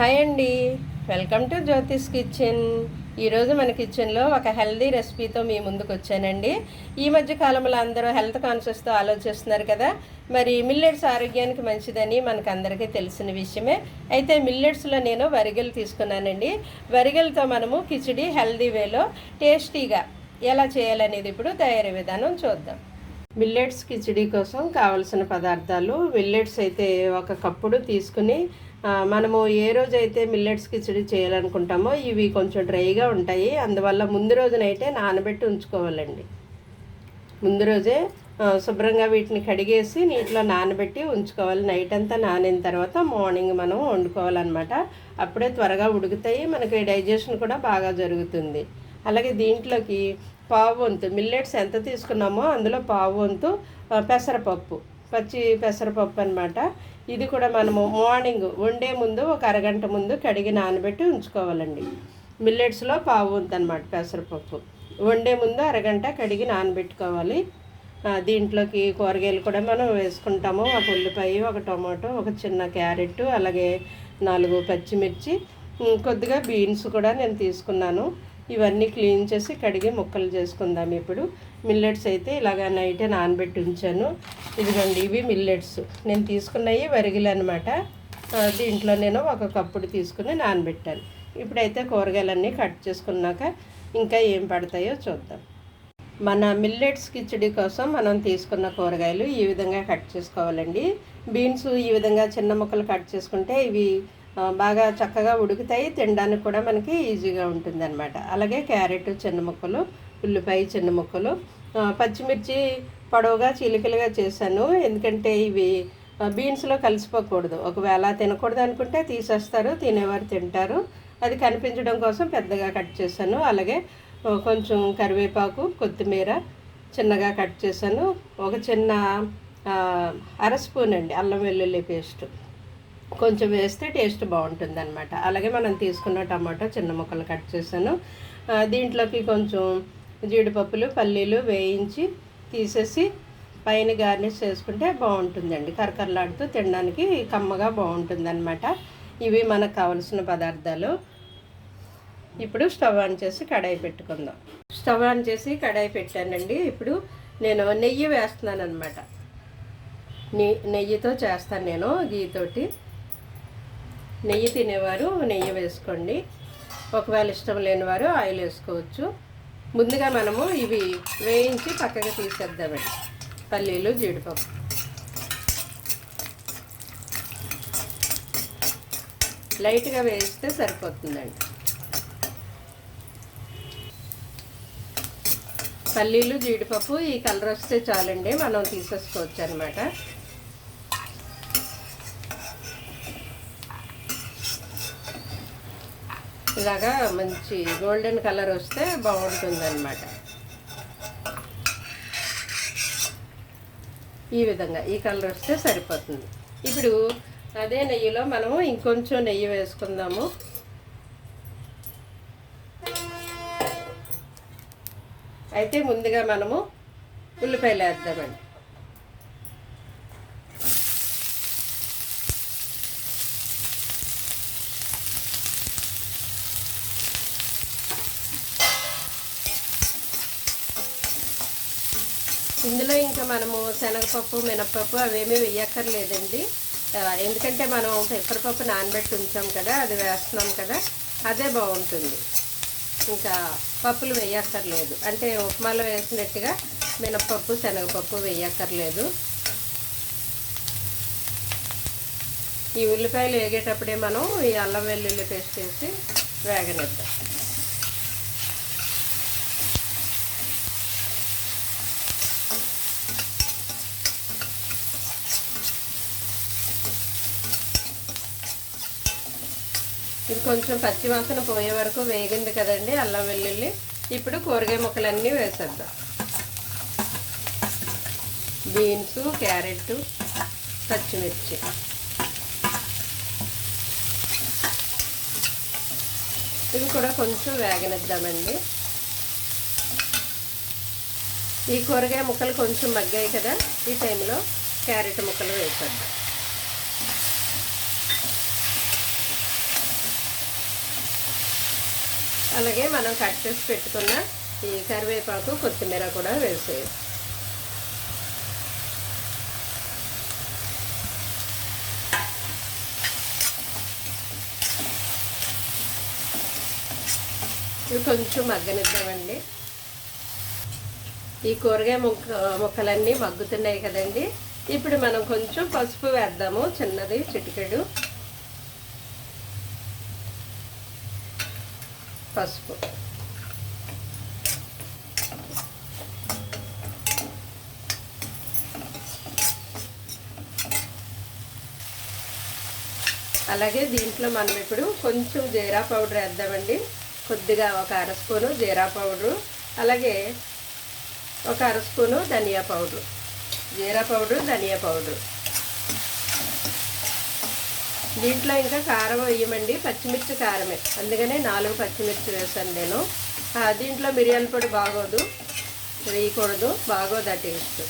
Hi అండి. Welcome to Jyotish kitchen. ఈరోజు మన కిచెన్లో ఒక హెల్దీ రెసిపీతో మీ ముందుకు వచ్చానండి. ఈ మధ్య కాలంలో అందరూ హెల్త్ కాన్షియస్తో ఆలోచిస్తున్నారు కదా. మరి మిల్లెట్స్ ఆరోగ్యానికి మంచిదని మనకు అందరికీ తెలిసిన విషయమే. అయితే మిల్లెట్స్లో నేను వరిగలు తీసుకున్నానండి. వరిగలతో మనము కిచిడి హెల్దీ వేలో టేస్టీగా ఎలా చేయాలనేది ఇప్పుడు తయారీ విధానం చూద్దాం. మిల్లెట్స్ కిచిడి కోసం కావలసిన పదార్థాలు మిల్లెట్స్ అయితే ఒక కప్పుడు తీసుకుని మనము ఏ రోజైతే మిల్లెట్స్ కిచిడి చేయాలనుకుంటామో ఇవి కొంచెం డ్రైగా ఉంటాయి. అందువల్ల ముందు రోజునైతే నానబెట్టి ఉంచుకోవాలండి. ముందు రోజే శుభ్రంగా వీటిని కడిగేసి నీటిలో నానబెట్టి ఉంచుకోవాలి. నైట్ అంతా నానిన తర్వాత మార్నింగ్ మనం వండుకోవాలన్నమాట. అప్పుడే త్వరగా ఉడుకుతాయి. మనకి డైజెషన్ కూడా బాగా జరుగుతుంది. అలాగే దీంట్లోకి పావు వంతు మిల్లెట్స్ ఎంత తీసుకున్నామో అందులో పావు వంతు పెసరపప్పు పచ్చి పెసరపప్పు అనమాట ఇది కూడా మనము మార్నింగ్ వండే ముందు ఒక అరగంట ముందు కడిగి నానబెట్టి ఉంచుకోవాలండి. మిల్లెట్స్లో పావు ఉందన్నమాట పెసరపప్పు. వండే ముందు అరగంట కడిగి నానబెట్టుకోవాలి. దీంట్లోకి కూరగాయలు కూడా మనం వేసుకుంటాము. ఒక ఉల్లిపాయ ఒక టొమాటో ఒక చిన్న క్యారెట్ అలాగే నాలుగు పచ్చిమిర్చి కొద్దిగా బీన్స్ కూడా నేను తీసుకున్నాను. ఇవన్నీ క్లీన్ చేసి కడిగి ముక్కలు చేసుకుందాం ఇప్పుడు. మిల్లెట్స్ అయితే ఇలాగ నైటే నానబెట్టి ఉంచాను. ఇదిగోండి ఇవి మిల్లెట్స్ నేను తీసుకున్నవి వరిగిలు అనమాట దీంట్లో నేను ఒక కప్పుడు తీసుకుని నానబెట్టాను. ఇప్పుడైతే కూరగాయలన్నీ కట్ చేసుకున్నాక ఇంకా ఏం పడతాయో చూద్దాం. మన మిల్లెట్స్ కిచడి కోసం మనం తీసుకున్న కూరగాయలు ఈ విధంగా కట్ చేసుకోవాలండి. బీన్స్ ఈ విధంగా చిన్న ముక్కలు కట్ చేసుకుంటే ఇవి బాగా చక్కగా ఉడుకుతాయి. తినడానికి కూడా మనకి ఈజీగా ఉంటుంది అనమాట అలాగే క్యారెట్ చిన్న ముక్కలు ఉల్లిపాయ చిన్న ముక్కలు. పచ్చిమిర్చి పొడవుగా చిలికలుగా చేశాను. ఎందుకంటే ఇవి బీన్స్లో కలిసిపోకూడదు. ఒకవేళ తినకూడదు అనుకుంటే తీసేస్తారు. తినేవారు తింటారు. అది కనిపించడం కోసం పెద్దగా కట్ చేశాను. అలాగే కొంచెం కరివేపాకు కొత్తిమీర చిన్నగా కట్ చేశాను. ఒక చిన్న అర స్పూన్ అండి అల్లం వెల్లుల్లి పేస్ట్. కొంచెం వేస్తే టేస్ట్ బాగుంటుంది అనమాట అలాగే మనం తీసుకున్న టమాటో చిన్న ముక్కలు కట్ చేశాను. దీంట్లోకి కొంచెం జీడిపప్పులు పల్లీలు వేయించి తీసేసి పైన గార్నిష్ చేసుకుంటే బాగుంటుందండి. కరకరలాడుతూ తినడానికి కమ్మగా బాగుంటుంది అనమాట ఇవి మనకు కావలసిన పదార్థాలు. ఇప్పుడు స్టవ్ ఆన్ చేసి కడాయి పెట్టుకుందాం. స్టవ్ ఆన్ చేసి కడాయి పెట్టానండి. ఇప్పుడు నేను నెయ్యి వేస్తున్నాను అనమాట నెయ్యితో చేస్తాను నేను గీతోటి నెయ్యి తినేవారు నెయ్యి వేసుకోండి. ఒకవేళ ఇష్టం లేనివారు ఆయిల్ వేసుకోవచ్చు. ముందుగా మనము ఇవి వేయించి పక్కగా తీసేద్దామండి. పల్లీలు జీడిపప్పు. లైట్గా వేస్తే సరిపోతుందండి. పల్లీలు జీడిపప్పు ఈ కలర్ వస్తే చాలండి. మనం తీసేసుకోవచ్చు అనమాట ఇలాగా మంచి గోల్డెన్ కలర్ వస్తే బాగుంటుందన్నమాట. ఈ విధంగా ఈ కలర్ వస్తే సరిపోతుంది. ఇప్పుడు అదే నెయ్యిలో మనము ఇంకొంచెం నెయ్యి వేసుకుందాము. అయితే ముందుగా మనము ఉల్లిపాయలు వేద్దామండి. ఇందులో ఇంకా మనము శనగపప్పు మినప్పప్పు అవేమీ వేయక్కర్లేదండి. ఎందుకంటే మనం పెసరపప్పు నానబెట్టి ఉంచాం కదా అది వేస్తున్నాం కదా అదే బాగుంటుంది. ఇంకా పప్పులు వేయక్కర్లేదు. అంటే ఉప్మాలో వేసినట్టుగా మినప్పప్పు శనగపప్పు వేయక్కర్లేదు. ఈ ఉల్లిపాయలు వేగేటప్పుడే మనం ఈ అల్లం వెల్లుల్లి పేస్ట్ వేసి వేగనిద్దాం. ఇది కొంచెం పచ్చివాసన పోయే వరకు వేగింది కదండి అల్లం వెల్లుల్లి. ఇప్పుడు కూరగాయ ముక్కలన్నీ వేసేద్దాం. బీన్స్ క్యారెట్ పచ్చిమిర్చి. ఇవి కూడా కొంచెం వేగనిద్దామండి. ఈ కూరగాయ ముక్కలు కొంచెం మగ్గాయి కదా ఈ టైంలో క్యారెట్ ముక్కలు వేసేద్దాం. అలాగే మనం కట్ చేసి పెట్టుకున్న ఈ కరివేపాకు కొత్తిమీర కూడా వేసేయచ్చు ఇవి కొంచెం మగ్గనిద్దామండి. ఈ కూరగాయ ముక్క ముక్కలన్నీ మగ్గుతున్నాయి కదండి. ఇప్పుడు మనం కొంచెం పసుపు వేద్దాము చిన్నది చిటికెడు. పసుపు. అలాగే దీంట్లో మనం ఇప్పుడు కొంచెం జీరా పౌడర్ వేద్దామండి. కొద్దిగా ఒక అర స్పూను జీరా పౌడరు. అలాగే ఒక అర స్పూను ధనియా పౌడరు. జీరా పౌడరు ధనియా పౌడరు. దీంట్లో ఇంకా కారం వేయమండి పచ్చిమిర్చి కారమే. అందుకనే నాలుగు పచ్చిమిర్చి వేసాను నేను. దీంట్లో మిరియాల పొడి బాగోదు వేయకూడదు బాగోదు ఆ టేస్ట్.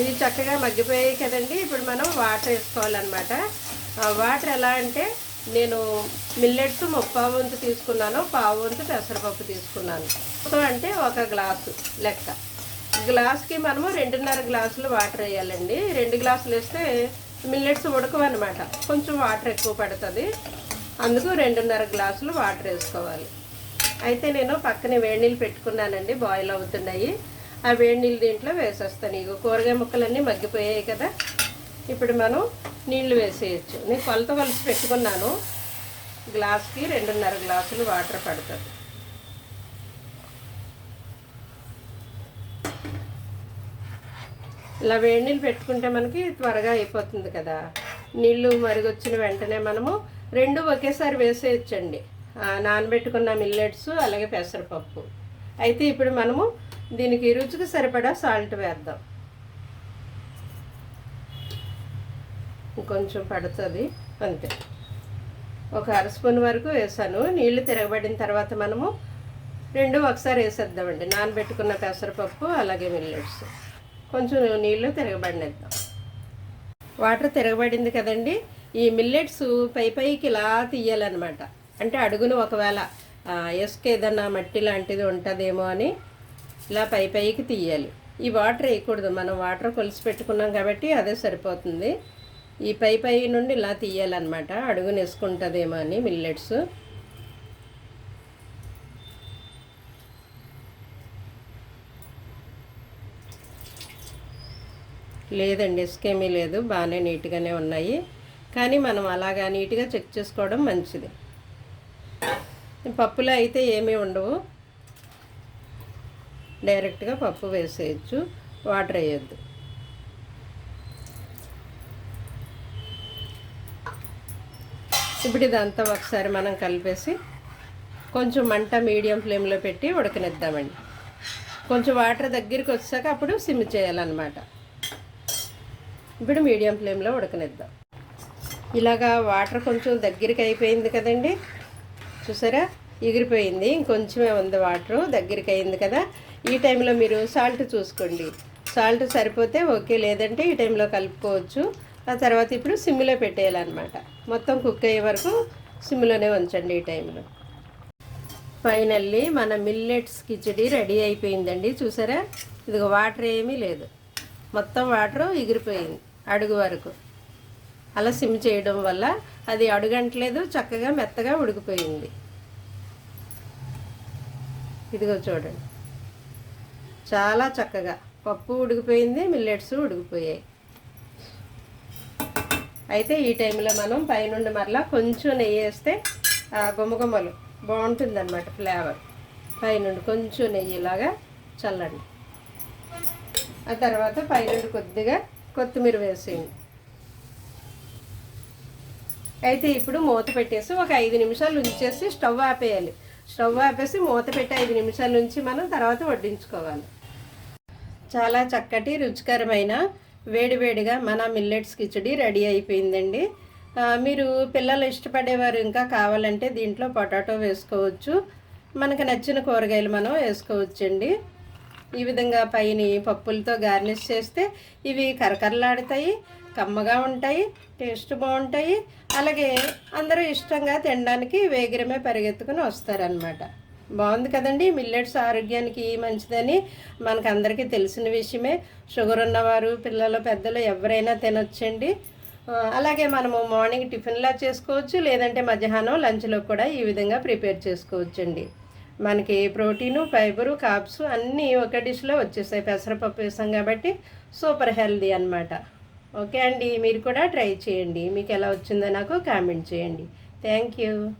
ఇవి చక్కగా మగ్గిపోయాయి కదండి ఇప్పుడు మనం వాటర్ వేసుకోవాలన్నమాట. వాటర్ ఎలా అంటే నేను మిల్లెట్స్ ముప్పావు వంతు తీసుకున్నాను పావు వంతు పెసరపప్పు తీసుకున్నాను. సో అంటే ఒక గ్లాసు లెక్క. గ్లాస్కి మనము రెండున్నర గ్లాసులు వాటర్ వేయాలండి. రెండు గ్లాసులు వేస్తే మిల్లెట్స్ ఉడకవన్నమాట. కొంచెం వాటర్ ఎక్కువ పడుతుంది. అందుకు రెండున్నర గ్లాసులు వాటర్ వేసుకోవాలి. అయితే నేను పక్కనే వేడి నీళ్ళు పెట్టుకున్నానండి బాయిల్ అవుతున్నాయి. ఆ వేడి నీళ్ళు దీంట్లో వేసేస్తాను. ఇక కూరగాయ ముక్కలన్నీ మగ్గిపోయాయి కదా. ఇప్పుడు మనం నీళ్ళు వేసేయచ్చు. నేను కొలత కలిసి పెట్టుకున్నాను. గ్లాస్కి రెండున్నర గ్లాసులు వాటర్ పడుతుంది. ఇలా వేడి నీళ్ళు పెట్టుకుంటే మనకి త్వరగా అయిపోతుంది కదా. నీళ్ళు మరిగొచ్చిన వెంటనే మనము రెండు ఒకేసారి వేసేయచ్చండి. నానబెట్టుకున్న మిల్లెట్స్ అలాగే పెసరపప్పు. అయితే ఇప్పుడు మనము దీనికి రుచికి సరిపడా సాల్ట్ వేద్దాం. ఇంకొంచెం పడుతుంది. అంతే. ఒక అర స్పూన్ వరకు వేసాను. నీళ్ళు తిరగబడిన తర్వాత మనము రెండు ఒకసారి వేసేద్దామండి. నానబెట్టుకున్న పెసరపప్పు అలాగే మిల్లెట్స్ కొంచెం నీళ్ళు తిరగబడినద్దాం. వాటర్ తిరగబడింది కదండి. ఈ మిల్లెట్స్ పై పైకి ఇలా తీయాలన్నమాట. అంటే అడుగును ఒకవేళ ఇసుక ఏదన్నా మట్టి లాంటిది ఉంటుందేమో అని ఇలా పై పైకి తీయాలి. ఈ వాటర్ వేయకూడదు. మనం వాటర్ కొలిసి పెట్టుకున్నాం కాబట్టి అదే సరిపోతుంది. ఈ పై పై నుండి ఇలా తీయాలన్నమాట. అడుగును వేసుకుంటుందేమో అని మిల్లెట్స్. లేదండి ఇసుకేమీ లేదు. బాగానే నీట్గానే ఉన్నాయి. కానీ మనం అలాగా నీట్గా చెక్ చేసుకోవడం మంచిది. పప్పులో అయితే ఏమీ ఉండవు. డైరెక్ట్గా పప్పు వేసేయచ్చు. వాటర్ వేయొద్దు. ఇప్పుడు ఇదంతా ఒకసారి మనం కలిపేసి కొంచెం మంట మీడియం ఫ్లేమ్లో పెట్టి ఉడకనిద్దామండి. కొంచెం వాటర్ దగ్గరికి వచ్చాక అప్పుడు సిమ్ చేయాలన్నమాట. ఇప్పుడు మీడియం ఫ్లేమ్లో ఉడకనిద్దాం. ఇలాగా వాటర్ కొంచెం దగ్గరికి అయిపోయింది కదండి? చూసారా? ఎగిరిపోయింది. ఇంకొంచెమే ఉంది వాటర్ దగ్గరికి అయింది కదా. ఈ టైంలో మీరు సాల్ట్ చూసుకోండి. సాల్ట్ సరిపోతే ఓకే లేదంటే ఈ టైంలో కలుపుకోవచ్చు. ఆ తర్వాత ఇప్పుడు సిమ్లో పెట్టేయాలన్నమాట. మొత్తం కుక్ అయ్యే వరకు సిమ్లోనే ఉంచండి ఈ టైంలో. ఫైనల్లీ మన మిల్లెట్స్ కిచడీ రెడీ అయిపోయిందండి. చూసారా? ఇదిగో వాటర్ ఏమీ లేదు. మొత్తం వాటర్ ఎగిరిపోయింది అడుగు వరకు. అలా సిమ్ చేయడం వల్ల అది అడుగంటలేదు చక్కగా మెత్తగా ఉడికిపోయింది. ఇదిగో చూడండి. చాలా చక్కగా పప్పు ఉడికిపోయింది మిల్లెట్స్ ఉడికిపోయాయి. అయితే ఈ టైంలో మనం పైనుండి మరలా కొంచెం నెయ్యి వేస్తే గుమ్మగుమ్మలు బాగుంటుంది అనమాట ఫ్లేవర్. పైనుండి కొంచెం నెయ్యి ఇలాగా చల్లండి. ఆ తర్వాత పైనుండి కొద్దిగా కొత్తిమీర వేసేయండి. అయితే ఇప్పుడు మూత పెట్టేసి ఒక ఐదు నిమిషాలు ఉంచేసి స్టవ్ ఆపేయాలి. స్టవ్ ఆపేసి మూత పెట్టి ఐదు నిమిషాల నుంచి మనం తర్వాత వడ్డించుకోవాలి. చాలా చక్కటి రుచికరమైన వేడివేడిగా మన మిల్లెట్స్ కిచడి రెడీ అయిపోయిందండి. మీరు పిల్లలు ఇష్టపడేవారు ఇంకా కావాలంటే దీంట్లో పొటాటో వేసుకోవచ్చు. మనకు నచ్చిన కూరగాయలు మనం వేసుకోవచ్చండి. ఈ విధంగా పైన పప్పులతో గార్నిష్ చేస్తే ఇవి కరకరలాడతాయి కమ్మగా ఉంటాయి టేస్ట్ బాగుంటాయి. అలాగే అందరూ ఇష్టంగా తినడానికి వేగిరమే పరిగెత్తుకుని వస్తారనమాట బాగుంది కదండి మిల్లెట్స్ ఆరోగ్యానికి మంచిదని మనకందరికీ తెలిసిన విషయమే. షుగర్ ఉన్నవారు పిల్లలు పెద్దలు ఎవరైనా తినొచ్చండి. అలాగే మనము మార్నింగ్ టిఫిన్లా చేసుకోవచ్చు లేదంటే మధ్యాహ్నం లంచ్లో కూడా ఈ విధంగా ప్రిపేర్ చేసుకోవచ్చండి. మనకి ప్రోటీను ఫైబరు కాప్స్ అన్నీ ఒక డిష్లో వచ్చేసాయి. పెసరపప్పు వేసాం కాబట్టి సూపర్ హెల్దీ అన్నమాట. ఓకే అండి. మీరు కూడా ట్రై చేయండి. మీకు ఎలా వచ్చిందో నాకు కామెంట్ చేయండి. Thank you.